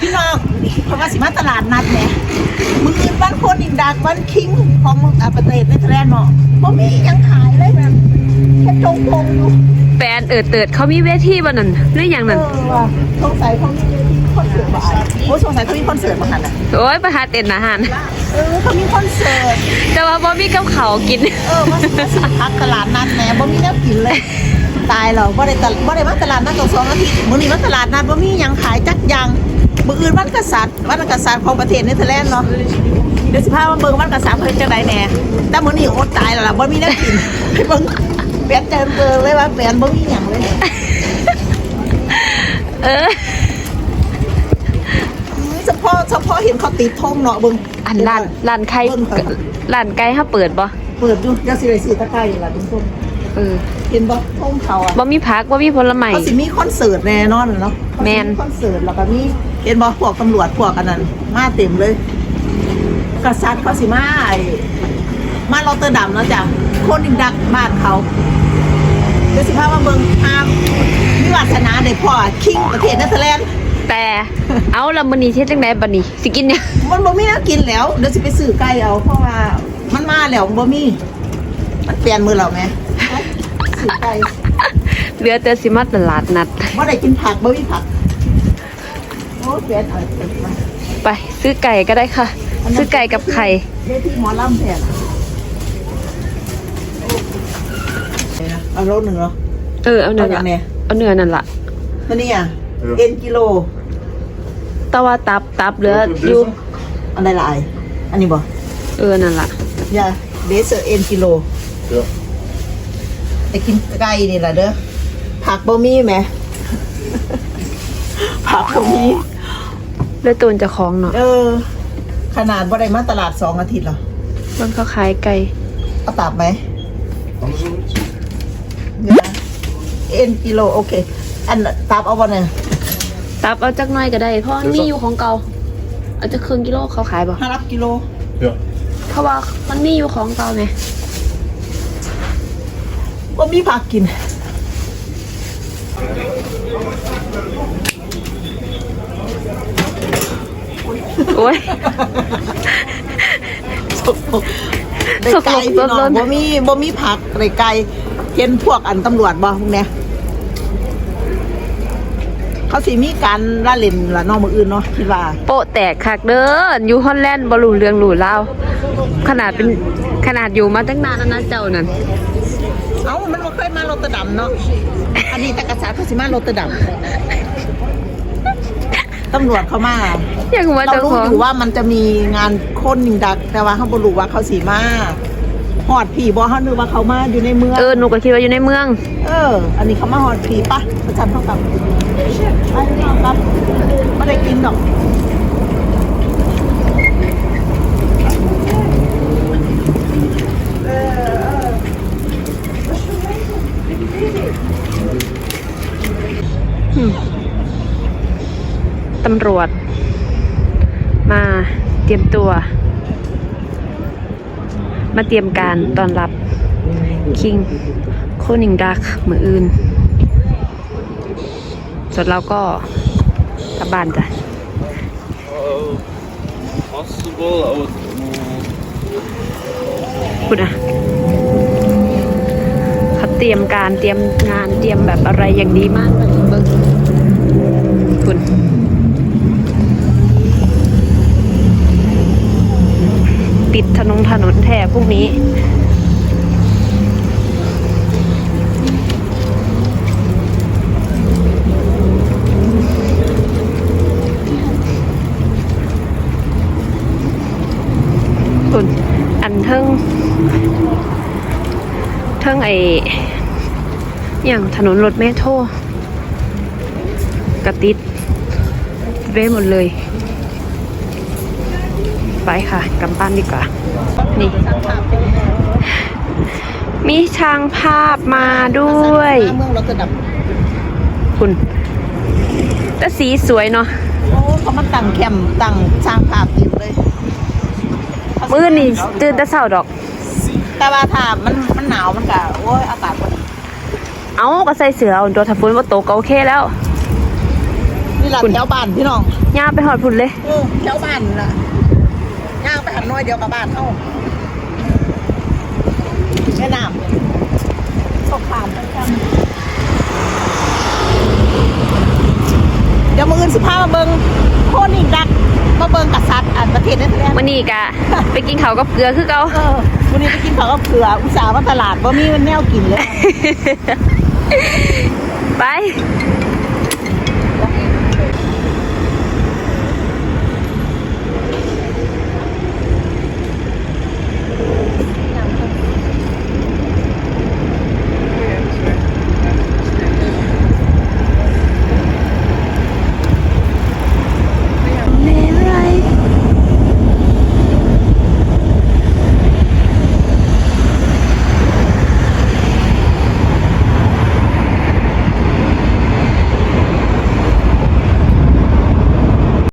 พี่น้องเพราะว่าสิมาตลาดนัดแหมมึงอื่นบ้านคนอีกดักบ้านคิงของอ่าประเทศเนเธอร์แลนด์เนาะบ่มีหยังขายเลยแบบแค่จงพงอยู่แฟนเอิดเติดเขามีเวทีบ่นั่นหรืออย่างเอนั้นอว่ะสงสัยเขามีคอนเสิร์ตบ่อะโอ้สงสัยเขามีคอนเสิร์ตมาหันอะโอ้ยประหาเต้นอาหาร เออเขามีคอนเสิร์ตแต่ว่าบ่มีกับเขาวกิน เออมามาสิพักตลาดนัดแหน่บ่มีแนวกินเลย ตายแล้วบ่ได้ตลบ่ได้มาตลาดนัดตรงสองอาทิตย์มื้อนี้มาตลาดนัดบ่มีหยังขายจักอย่างมื้ออื่นวันกษัตริย์วันกษัตริย์ของประเทศเนเธอร์แลนด์เนาะเดี๋ยวสิพามาเบิ่งวันกษัตริย์เพิ่นจังไดแหน่แต่มื้อนี้อดตายแล้วล่ะบ่มีแนวกินไปเบิ่งเปลี่ยนใจเบิ่งเลยว่าเปลี่ยนบ่มีหยังเลย เออ เฉพาะ เฉพาะเห็นเขาติดธงเนาะเบิ่งอันร้านร้านไข่เบิ่งเขาร้านไก่เขาเปิดบ่เปิดอยู่เดี๋ยวสิได้ซื้อตะไคร้ล่ะทุกคนเออเห็นบ่ธงเขาอะบ่มีผักบ่มีผลไม้เขาสิมีคอนเสิร์ตแน่นอนเนาะแม่นคอนเสิร์ตแล้วก็มีเห็นบอกพวกตำรวจพวกกันนั้นมาเต็มเลย กษัตริย์เขาสิมาไอ้มาลอตเตอร์ดัมแล้วจ้ะคนอิงดักบ้านเขาเดี๋ยวสิพามาเบิ่งภาพวิวัฒนาได้พ่อคิงประเทศเนเธอร์แลนด์ แต่เอาละมื้อนี้เฮ็ดจังไดบัดนี้สิกินเนี่ยงมันบ่มีแน้กินแล้วเดี๋ยวสิไปซื้อไก่เอาเพราะว่ามันมาแล้วบ่มี มันเปลี่ยนมือเราไหมซื้อไก่เหลือแต่สิมาตลาดนัด บ่ได้กินผักบ่มีผักโอ้เปลี่ยนเอาเปลี่ยนมาไปซื้อไก่ก็ได้ค่ะ ซื้อไก่กับไข่เวทีหมอลำแทนเอาโลหนึ่งเหรอเออเอาเนื้อเอาอย่างเนี้ยเอาเนื้อนั่นล่ะตัวนี้อะเอ็นกิโล แต่ว่าตับตับเหลืออยู่อันใดหลายอันนี้บ่เออนั่นล่ะยาเดซเอ็นกิโล Ja. ไปกินไก่นี่แหละเด้อผักบ่มีไหมผักบ่มีแล้วตูนเจะของเนาะเออ ขนาดบ่ได้มาตลาดสองอาทิตย์หรอมันเขาขายไก่เอาตับไหม Anders ook niet. เอ็นกิโลโอเค อันตับเอาบ่เนี่ย ตับเอาจักหน่อยก็ได้ เพราะมันมีอยู่ของเก่า เอาจะครึ่งกิโลเขาขายบ่ห้ารับกิโล Ja. เพราะว่ามันมีอยู่ของเก่าไงว่ามีผักกิน โอ้ยได้ไก่พี่น้องบ่มีบ่มีผักได้ไก่เห็นพวกอันตำรวจบ่พวกเนี้ย เขาสิมีการละเล่นละเนอกมืออื่นเนาะคิดว่า โปะแตกคักเด้ออยู่ฮอลแลนด์บ่รู้เรื่องรู้ราวขนาดเป็นขนาดอยู่มาตั้งนานแล้วนะเจ้านั่นเอ้ามันบ่เคยมาโรตเตอร์ดัมเนาะ อันนี้ตะกษัตริย์เขาสิมาโรตเตอร์ดัมตำรวจเขามายังว่าเราเจ้ารู้ของ อยู่ว่ามันจะมีงานคนยิงดัก แต่ว่าเขาบ่รู้ว่าเขาสีมา หอดผีบ่เขานึกว่าเขามาอยู่ในเมือง เออหนูก็คิดว่าอยู่ในเมือง เออ อันนี้เขามาหอดผีปะประจันเท่ากับไปเท่ากับไม่ได้กินหรอกเออเออตำรวจ มาเตรียมตัว มาเตรียมการตอนรับคิงโคนิงดักมืออื่นส่วนเราก็กลับบ้านจ้ะ possible. Oh, mm, คุณอะเขาเตรียมการเตรียมงานเตรียมแบบอะไรอย่างดีมากเลย ปิดถนนถนนแท่พวกนี้คุณอันเทิงเทิงไออย่างถนนรถเมโทกระติดเว้หมดเลย ไปค่ะกลับบ้านดีกว่า นี่ มีช่างภาพมาด้วย เมืองเราจะดับคุณแต่สีสวยเนาะโอ้เขามาตั้งแคมป์ตั้งสร้างภาพเต็มเลย มื้อนี่ตื่นแต่เช้าดอก แต่ว่าถ้ามันมันหนาวมันก็โอ้ยอากาศบ่ดีเอาก็ใส่เสื้อเอาตัวถ้าฝนบ่ตกก็โอเคแล้วนี่ล่ะแถวบ้านพี่น้องย่าไปหอดพุ่นเลยเออแถวบ้านน่ะย่างไป หันน้อยเดียวกับบ้านเฮาแม่น้ำเนี่ยตกผ่านประจำเดี๋ยวมื้ออื่นสิพามาเบิ่งโคนิ่งดักมาเบิ่งกษัตริย์อันประเทศเนเธอร์แลนด์มื้อนี้กะไปกินข้าวกับเกลือคือเก่าเออวันนี้ไปกินข้าวกับเผืออุตส่าห์มาตลาดบ่มีมันแนวกินเลยไปไ